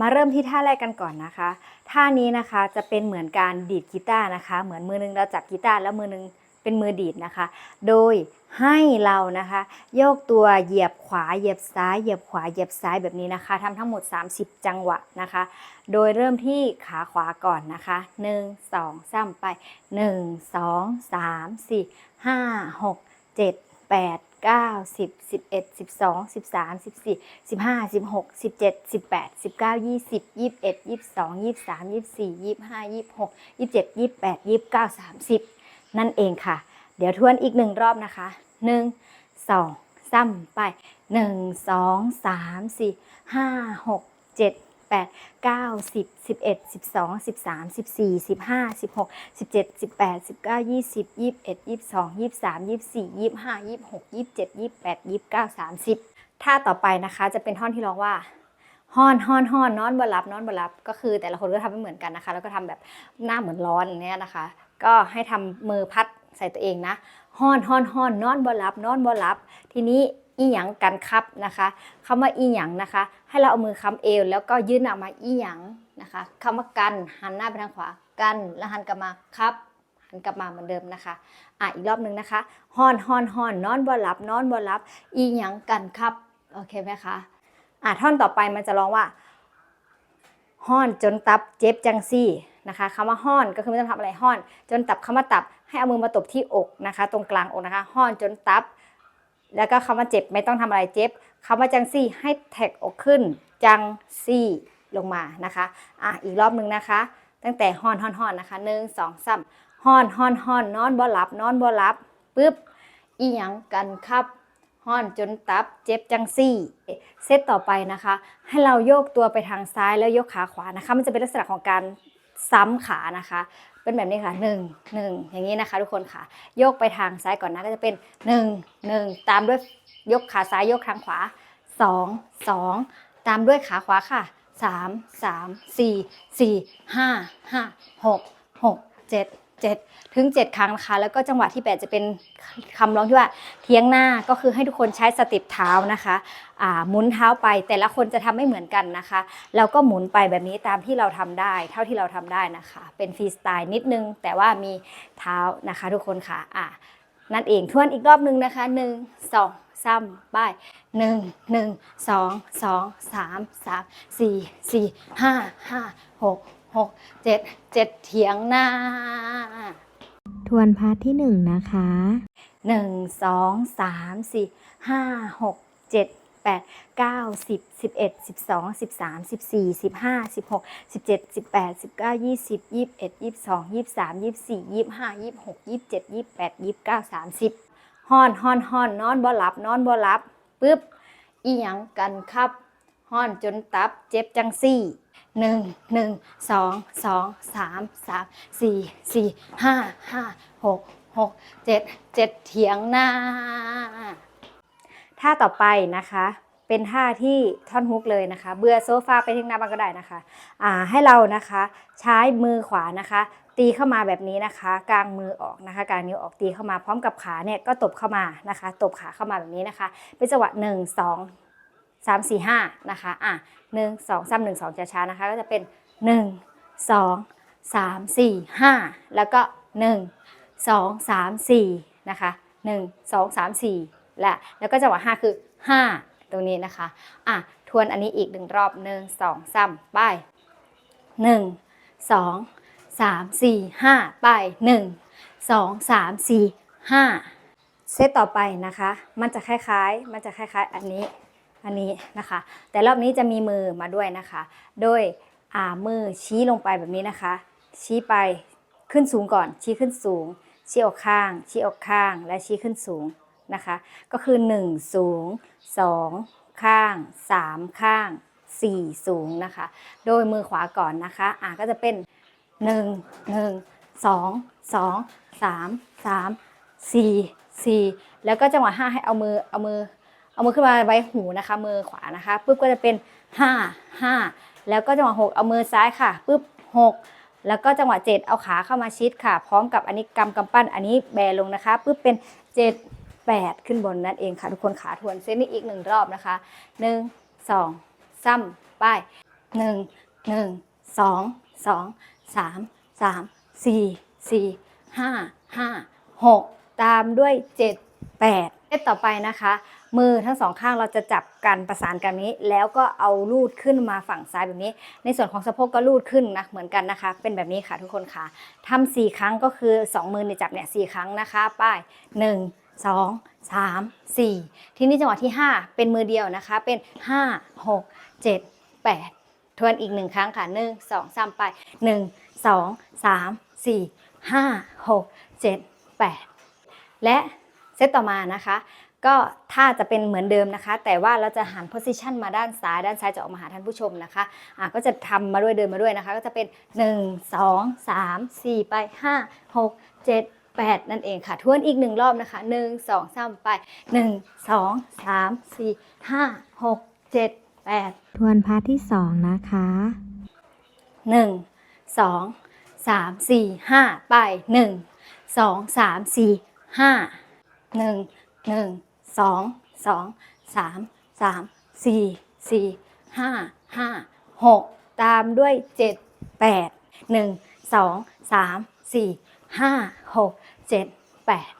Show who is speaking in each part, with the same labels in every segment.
Speaker 1: มาเริ่มที่ท่าแรกกันก่อนนะคะ ท่านี้นะคะจะเป็นเหมือนการดีดกีตาร์นะคะ เหมือนมือนึงเราจับกีตาร์แล้วมือนึงเป็นมือดีดนะคะ โดยให้เรานะคะโยกตัวเหยียบขวา เหยียบซ้ายเหยียบขวาเหยียบซ้ายแบบนี้นะคะทำทั้งหมด 30 จังหวะนะคะ โดยเริ่มที่ขาขวาก่อนนะคะ 1 2 3ไป 1 2 3 4 5 6 7แปดเก้าสิบสิบเอ็ดสิบสองสิบสามสิบสี่สิบห้าสิบหกสิบเจ็ดสิบแปดสิบเก้ายี่สิบยี่สิบเอ็ดยี่สิบสองยี่สิบสามยี่สิบสี่ยี่สิบห้ายี่สิบหกยี่สิบเจ็ดยี่สิบแปดยี่สิบเก้าสามสิบนั่นเองค่ะเดี๋ยวทวนอีกหนึ่งรอบนะคะหนึ่งสองซ้ำไปหนึ่งสองสามสี่ห้าหกเจ็ด8 9 10 11 12 13 14 15 16 17 18 19 20 21 22 23 24 25 26 27 28 29 30ท่าต่อไปนะคะ จะเป็นท่อนที่ร้องว่าฮ้อนฮ้อนฮ้อนนอนบลับ นอนบลับ ก็คือแต่ละคนก็ทำไม่เหมือนกันนะคะ แล้วก็ทำแบบหน้าเหมือนร้อนเนี้ยนะคะ ก็ให้ทำมือพัดใส่ตัวเองนะฮ้อนฮ้อนฮ้อนนอนบลับนอนบลับทีนี้อีหยังกันครับนะคะ คำว่าอีหยังนะคะ ให้เราเอามือค้าเอว แล้วก็ยื่นออกมาอีหยังนะคะ คำว่ากันหันหน้าไปทางขวากันแล้วหันกลับมาครับ หันกลับมาเหมือนเดิมนะคะอ่ะอีกรอบหนึ่งนะคะฮอนฮอนฮอนนอนบ่หลับนอนบ่หลับ อีหยังกันครับโอเคไหมคะอ่ะท่อนต่อไปมันจะร้องว่าหอนจนตับเจ็บจังซี่นะคะคำว่าห้อนก็คือไม่ต้องทำอะไรห้อน จนตับคำว่าตับ ให้เอามือมาตบที่อกนะคะ ตรงกลางอกนะคะห้อนจนตับแล้วก็คำว่าเจ็บไม่ต้องทำอะไรเจ็บคำว่าจังซี่ให้แท็กอกขึ้นจังซี่ลงมานะคะอ่ะอีกรอบหนึ่งนะคะ ตั้งแต่ฮอนฮอนฮอนนะคะหนึ่งสองสามฮอนฮอนฮอนนอนบ่หลับนอนบ่หลับปึ๊บอีหยังกันครับฮอนจนตับเจ็บจังซี่เซตต่อไปนะคะให้เราโยกตัวไปทางซ้ายแล้วยกขาขวานะคะ มันจะเป็นลักษณะของการซ้ำขานะคะเป็นแบบนี้ค่ะ 1 1 อย่างนี้นะคะทุกคนค่ะ ยกไปทางซ้ายก่อนนะ ก็จะเป็น 1 1 ตามด้วยยกขาซ้ายยกทางขวา 2 2 ตามด้วยขาขวาค่ะ 3 3 4 4 5 5 6 6 7 7ถึง 7 ครั้งนะคะแล้วก็จังหวะที่ 8 จะเป็นคำร้องที่ว่าเทียงหน้าก็คือให้ทุกคนใช้สติปเท้านะคะหมุนเท้าไปแต่ละคนจะทำไม่เหมือนกันนะคะแล้วก็หมุนไปแบบนี้ตามที่เราทำได้เท่าที่เราทำได้นะคะ เป็นฟรีสไตล์นิดนึง แต่ว่ามีเท้านะคะ ทุกคนค่ะอ่านั่นเองทวนอีกรอบนึงนะคะ 1 2ซ้ำไปหนึ่งหนึ่งสองสองสามสามสี่สี่ห้าห้าหกหกเจ็ดเจ็ดเถียงหน้า
Speaker 2: ทวนพาร์ทที่หนึ่งนะคะ
Speaker 1: หนึ่งสองสามสี่ห้าหกเจ็ดแปดเก้าสิบสิบเอ็ดสิบสองสิบสามสิบสี่สิบห้าสิบหกสิบเจ็ดสิบแปดสิบเก้ายี่สิบยี่สิบเอ็ดยี่สิบสองยี่สิบสามยี่สิบสี่ยี่สิบห้ายี่สิบหกยี่สิบเจ็ดยี่สิบแปดยี่สิบเก้าสามสิบฮอนฮอนฮอนนอนบ่หลับ นอนบ่หลับ ปึ๊บ อีหยังกันครับฮอนจนตับเจ็บจังซี่หนึ่งหนึ่งสองสองสามสามสี่สี่ห้าห้าหกหกเจ็ดเจ็ดเถียงหน้าท่าต่อไปนะคะเป็นท่าที่ท่อนฮุกเลยนะคะ เบื่อโซฟาไปทิ้งหน้าบ้างก็ได้นะคะอ่าให้เรานะคะใช้มือขวานะคะ ตีเข้ามาแบบนี้นะคะ กลางมือออกนะคะกลางนิ้วออกตีเข้ามาพร้อมกับขาเนี่ยก็ตบเข้ามานะคะ ตบขาเข้ามาแบบนี้นะคะเป็นจังหวะหนึ่งสอง3 4 5 นะคะ อ่ะ1 2 3 1 2ช้าๆ นะคะ ก็จะเป็น 1 2 3 4 5 แล้วก็ 1 2 3 4 นะคะ 1 2 3 4 และแล้วก็จังหวะ5คือ 5 ตรงนี้นะคะ อ่ะ ทวนอันนี้อีกหนึ่งรอบ 1 2 3 ไป 1 2 3 4 5 ไป 1 2 3 4 5เซตต่อไปนะคะมันจะคล้ายๆ มันจะคล้ายๆอันนี้อันนี้นะคะแต่รอบนี้จะมีมือมาด้วยนะคะโดยอ่ามือชี้ลงไปแบบนี้นะคะชี้ไปขึ้นสูงก่อนชี้ขึ้นสูงชี้ออกข้าง ชี้ออกข้างและชี้ขึ้นสูงนะคะก็คือ1สูง2 ข้าง3ข้าง 4 สูงนะคะโดยมือขวาก่อนนะคะอ่าก็จะเป็น1 1 2 2 3 3 4 4 แล้วก็จังหวะ5ให้เอามือเอามือเอามือขึ้นมาไว้หูนะคะ มือขวานะคะปุ๊บก็จะเป็น 5 5 แล้วก็จังหวะ6เอามือซ้ายค่ะ ปุ๊บ6 แล้วก็จังหวะ 7 เอาขาเข้ามาชิดค่ะ พร้อมกับอันนี้กำกำปั้น อันนี้แบลงนะคะ ปุ๊บเป็น 7 8 ขึ้นบนนั่นเองค่ะ ทุกคนขาทวนเส้นนี้อีกหนึ่งรอบนะคะ 1 2 3ไปา1 1 2 2 3 3 4 4 5 5 6 ตามด้วย 7 8เซตต่อไปนะคะมือทั้งสองข้างเราจะจับกันประสานกันนี้ แล้วก็เอาลูดขึ้นมาฝั่งซ้ายแบบนี้ ในส่วนของสะโพกก็ลูดขึ้นนะเหมือนกันนะคะ เป็นแบบนี้ค่ะทุกคนค่ะทำสี่ครั้งก็คือ2มือในจับเนี่ยสครั้งนะคะป้าย1 2 3 4ทีนี้จังหวะที่5เป็นมือเดียวนะคะ เป็น5 6 7 8ทวนอีกหนึ่งครั้งค่ะ1 2 3ไป1 2 3 4 5 6 7 8และเซตต่อมานะคะก็ถ้าจะเป็นเหมือนเดิมนะคะ แต่ว่าเราจะหันโพสิชันมาด้านซ้าย ด้านซ้ายจะออกมาหาท่านผู้ชมนะคะะก็จะทำมาด้วยเดินมาด้วยนะคะ ก็จะเป็น 1 2 3 4 ไป 5 6 7 8 นั่นเองค่ะ ทวนอีกหนึ่งรอบนะคะ 1 2 3 ไป 1 2 3 4 5 6 7 8
Speaker 2: ทวนพาร์ทที่2นะคะ
Speaker 1: 1 2 3 4 5 ไป 1 2 3 4 5 1 1สองสองสามสามสี่สี่ห้าห้าหกตามด้วยเจ็ดแปดหนึ่งสองสามสี่ห้าหกเจ็ดแปด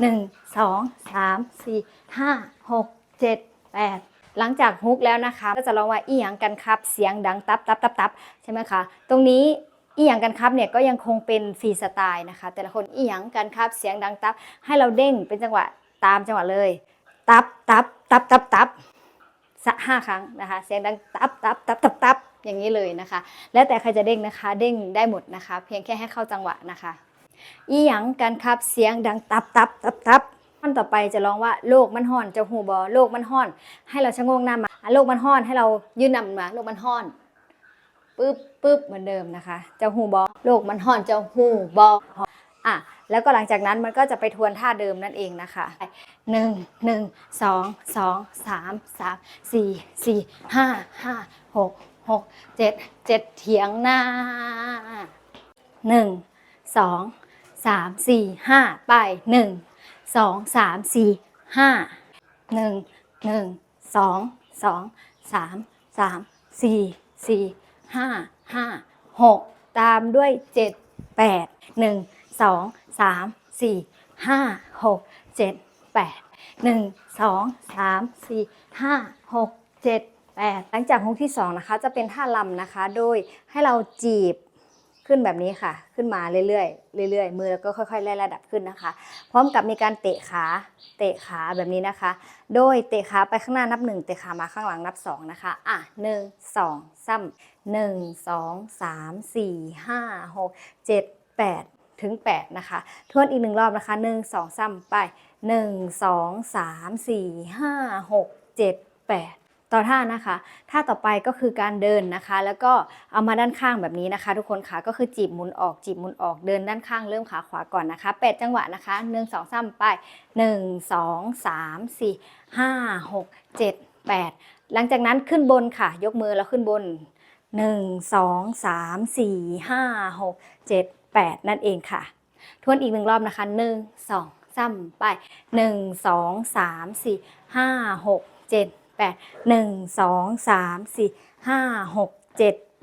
Speaker 1: หนึ่งสองสามสี่ห้าหกเจ็ดแปดหลังจากฮุกแล้วนะคะก็จะลองว่าอีหยังกันครับ เสียงดังตับตับตับตับใช่ไหมคะตรงนี้อีหยังกันครับเนี่ยก็ยังคงเป็นฟรีสไตล์นะคะแต่ละคนอีหยังกันครับ เสียงดังตับให้เราเด้งเป็นจังหวะตามจังหวะเลย ตับ ตับ ตับ ตับ ตับสักห้าครั้งนะคะ เสียงดัง ตับ ตับ ตับ ตับ ตับ อย่างนี้เลยนะคะ แล้วแต่ใครจะเด้งนะคะ เด้งได้หมดนะคะ เพียงแค่ให้เข้าจังหวะนะคะ อีหยังกันครับเสียงดัง ตับ ตับ ตับ ตับ ขั้นต่อไปจะร้องว่าโลกมันห่อน จะหูบอโลกมันห่อน ให้เราชะงงหน้ามาโลกมันห่อน ให้เรายืนนำมาโลกมันห่อน ปึ๊บ ปึ๊บ เหมือนเดิมนะคะ จะหูบอโลกมันห่อนจะหูบอ่ะ แล้วก็หลังจากนั้นมันก็จะไปทวนท่าเดิมนั่นเองนะคะหนึ่งหนึ่งสองสองสามสามสี่สี่ห้าห้าหกหกเจ็ดเจ็ดเถียงหน้าหนึ่งสองสามสี่ห้าไปหนึ่งสองสามสี่ห้าหนึ่งหนึ่งสองสองสามสามสี่สี่ห้าห้าหกตามด้วยเจ็ดแปดหนึ่งสองสามสี่ห้าหกเจ็ดแปดหนึ่งสองสามสี่ห้าหกเจ็ดแปดหลังจากฮุกที่สองนะคะจะเป็นท่าลำนะคะ โดยให้เราจีบขึ้นแบบนี้ค่ะ ขึ้นมาเรื่อย ๆเรื่อยๆมือก็ค่อยๆไล่ระดับขึ้นนะคะพร้อมกับมีการเตะขาเตะขาแบบนี้นะคะ โดยเตะขาไปข้างหน้านับ 1 เตะขามาข้างหลังนับ 2 นะคะอ่ะ1 2ซ้ำ1 2 3 4 5 6 7 8ถึง8นะคะทวนอีกหนึ่งรอบนะคะ 1 2ซ้ำไป 1 2 3 4 5 6 7 8 ต่อท่านะคะ ท่าต่อไปก็คือการเดินนะคะ แล้วก็เอามาด้านข้างแบบนี้นะคะ ทุกคนค่ะก็คือจีบหมุนออกจีบหมุนออกเดินด้านข้างเริ่มขาขวาก่อนนะคะ 8จังหวะนะคะ1 2ซ้ำไป 1 2 3 4 5 6 7 8 หลังจากนั้นขึ้นบนค่ะยกมือแล้วขึ้นบน 1 2 3 4 5 6 7 8นั่นเองค่ะ ทวนอีกหนึ่งรอบนะคะ 1 2 3ไป1 2 3 4 5 6 7 8 1 2 3 4 5 6 7 8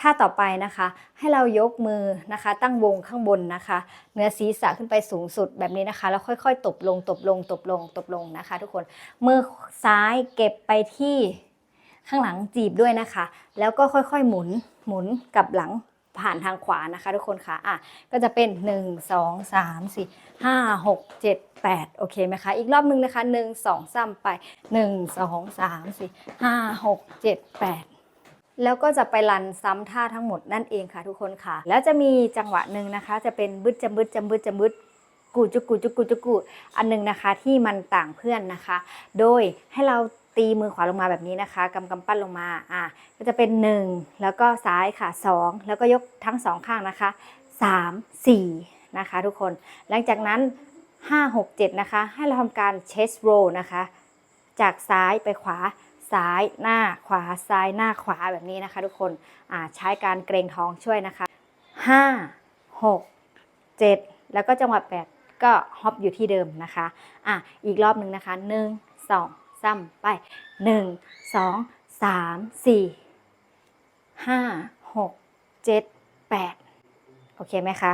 Speaker 1: ท่าต่อไปนะคะ ให้เรายกมือนะคะ ตั้งวงข้างบนนะคะ เนื้อศีรษะขึ้นไปสูงสุดแบบนี้นะคะ แล้วค่อยๆตบลงตบลงตบลงตบลงนะคะทุกคนมือซ้ายเก็บไปที่ข้างหลังจีบด้วยนะคะ แล้วก็ค่อยๆหมุนหมุนกับหลังผ่านทางขวานะคะทุกคนค่ะอ่ะก็จะเป็น1 2 3 4 5 6 7 8โอเคไหมคะ อีกรอบนึงนะคะ1 2ซ้ำไป 1 2 3 4 5 6 7 8 แล้วก็จะไปรันซ้ำท่าทั้งหมดนั่นเองค่ะทุกคนค่ะ แล้วจะมีจังหวะหนึ่งนะคะจะเป็นบึดจำบึดจำบึดจำบึดกูจุกูจุกูจุกูอันนึงนะคะที่มันต่างเพื่อนนะคะ โดยให้เราตีมือขวาลงมาแบบนี้นะคะ กำกำปั้นลงมา อ่ะก็จะเป็น 1 แล้วก็ซ้ายค่ะ2แล้วก็ยกทั้งสองข้างนะคะ 3 4 นะคะทุกคนหลังจากนั้น5 6 7นะคะ ให้เราทำการเชสโรนะคะจากซ้ายไปขวาซ้ายหน้า ขวา ซ้ายหน้าขวาแบบนี้นะคะทุกคนอ่ใช้การเกรงท้องช่วยนะคะ 5 6 7 แล้วก็จังหวะ8ก็ฮอปอยู่ที่เดิมนะคะอ่ะอีกรอบหนึ่งนะคะ1 2ซ้ำไป1 2 3 4 5 6 7 8 โอเคไหมคะ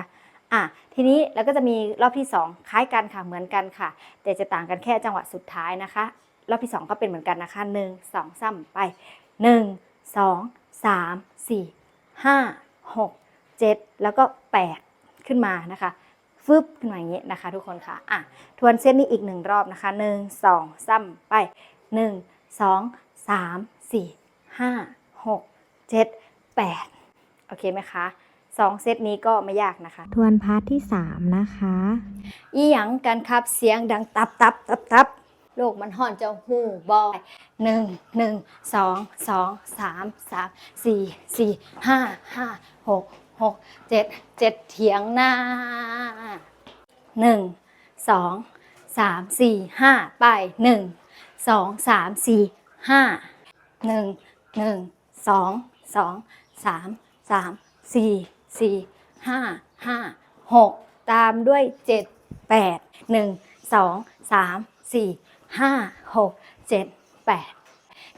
Speaker 1: อ่ะ ทีนี้เราก็จะมีรอบที่ 2คล้ายกันค่ะเหมือนกันค่ะ แต่จะต่างกันแค่จังหวะสุดท้ายนะคะ รอบที่ 2 ก็เป็นเหมือนกันนะคะ1 2ซ้ำไป1 2 3 4 5 6 7แล้วก็ 8 ขึ้นมานะคะฟึบขึ้นมาอย่างนี้นะคะทุกคนค่ะ อ่ะ ทวนเส้นนี้อีกหนึ่งรอบนะคะ 1 2ซ้ำไป 1 2 3 4 5 6 7 8 โอเคไหมคะสองเซตนี้ก็ไม่ยากนะคะ
Speaker 2: ทวนพาร์ทที่ 3 นะคะ
Speaker 1: อีหยังกันครับเสียงดังตับตับตับตับโลกมันห่อนจะหูบอยหนึ่ง หนึ่งสองสองสามสามสี่สี่ห้าห้าหกหกเจ็ดเจ็ดเถียงหน้าหนึ่งสองสามสี่ห้าไปหนึ่งสองสามสี่ห้าหนึ่งหนึ่งสองสองสามสามสี่สี่ห้าห้าหกตามด้วยเจ็ดแปดหนึ่งสองสามสี่ห้าหกเจ็ดแปด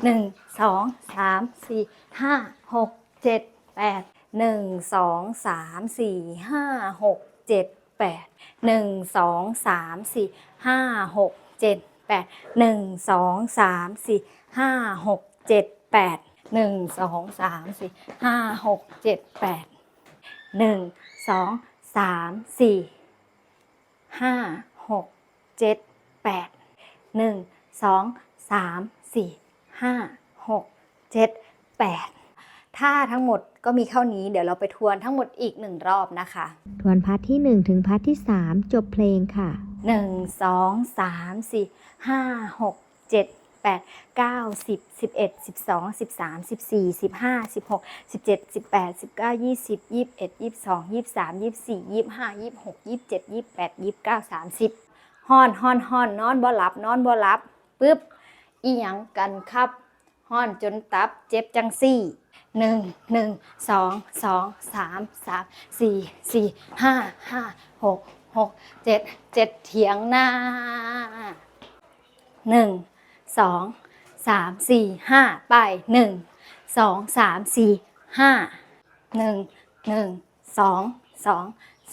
Speaker 1: หนึ่งสองสามสี่ห้าหกเจ็ดแปดหนึ่งสองสามสี่ห้าหกเจ็ดแปดหนึ่งสองสามสี่ห้าหกเจ็ดแปดหนึ่งสองสามสี่ห้าหกเจ็ดแปดหนึ่งสองสามสี่ห้าหกเจ็ดแปดหนึ่งสองสามสี่ห้าหกเจ็ดแปดหนึ่งสองสามสี่ห้าหกเจ็ดแปดถ้าทั้งหมดก็มีเท่านี้ เดี๋ยวเราไปทวนทั้งหมดอีกหนึ่งรอบนะคะ
Speaker 2: ทวนพาร์ทที่ 1 ถึงพาร์ทที่ 3 จบเพลงค่ะ
Speaker 1: 1 2 3 4 5 6 7 8 9 10 11 12 13 14 15 16 17 18 19 20 21 22 23 24 25 26 27 28 29 30ฮ้อนฮ้อนฮ้อนนอนบ่หลับ นอนบ่หลับ ปึ๊บ อีหยังกันครับฮ้อนจนตับเจ็บจังซี่หนึ่งหนึ่งสองสองสามสามสี่สี่ห้าห้าหกหกเจ็ดเจ็ดเถียงหน้าหนึ่งสองสามสี่ห้าไปหนึ่งสองสามสี่ห้าหนึ่งหนึ่งสองสอง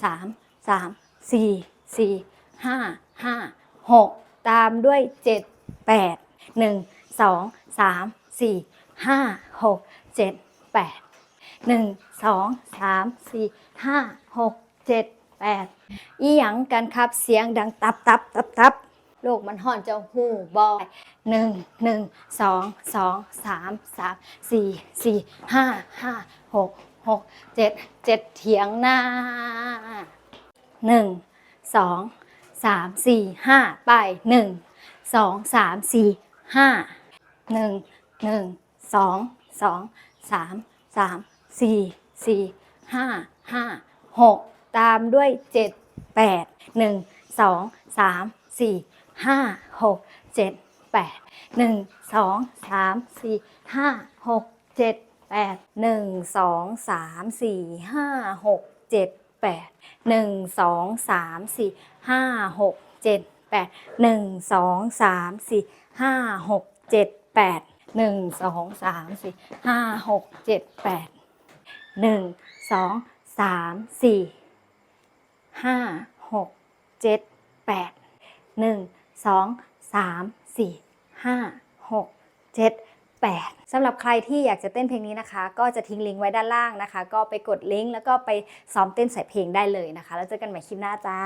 Speaker 1: สามสามสี่สี่ห้าห้าหกตามด้วยเจ็ดแปดหนึ่งสองสามสี่ห้าหกเจ็ดแปดหนึ่งสองสามสี่ห้าหกเจ็ดแปดอีหยังกันครับเสียงดังตับตับตับตับโลกมันห่อนจะหูบอยหนึ่งหนึ่งสองสอง สามสามสี่สี่ห้าห้าหกหกเจ็ดเจ็ดเถียงหน้าหนึ่งสองสามสี่ห้าไปหนึ่งสองสามสี่ ห้าหนึ่ง หนึ่งสองสองสามสามสี่สี่ห้าห้าหกตามด้วยเจ็ดแปดหนึ่งสองสามสี่ห้าหกเจ็ดแปดหนึ่งสองสามสี่ห้าหกเจ็ดแปดหนึ่งสองสามสี่ห้าหกเจ็ดแปดหนึ่งสองสามสี่ห้าหกเจ็ดแปดหนึ่งสองสามสี่ห้าหกเจ็ดแปดหนึ่งสองสามสี่ห้าหกเจ็ดแปดหนึ่งสองสามสี่ห้าหกเจ็ดแปดหนึ่งสองสามสี่ห้าหกเจ็ดแปดสำหรับใครที่อยากจะเต้นเพลงนี้นะคะ ก็จะทิ้งลิงก์ไว้ด้านล่างนะคะ ก็ไปกดลิงก์แล้วก็ไปซ้อมเต้นใส่เพลงได้เลยนะคะ แล้วเจอกันใหม่คลิปหน้าจ้า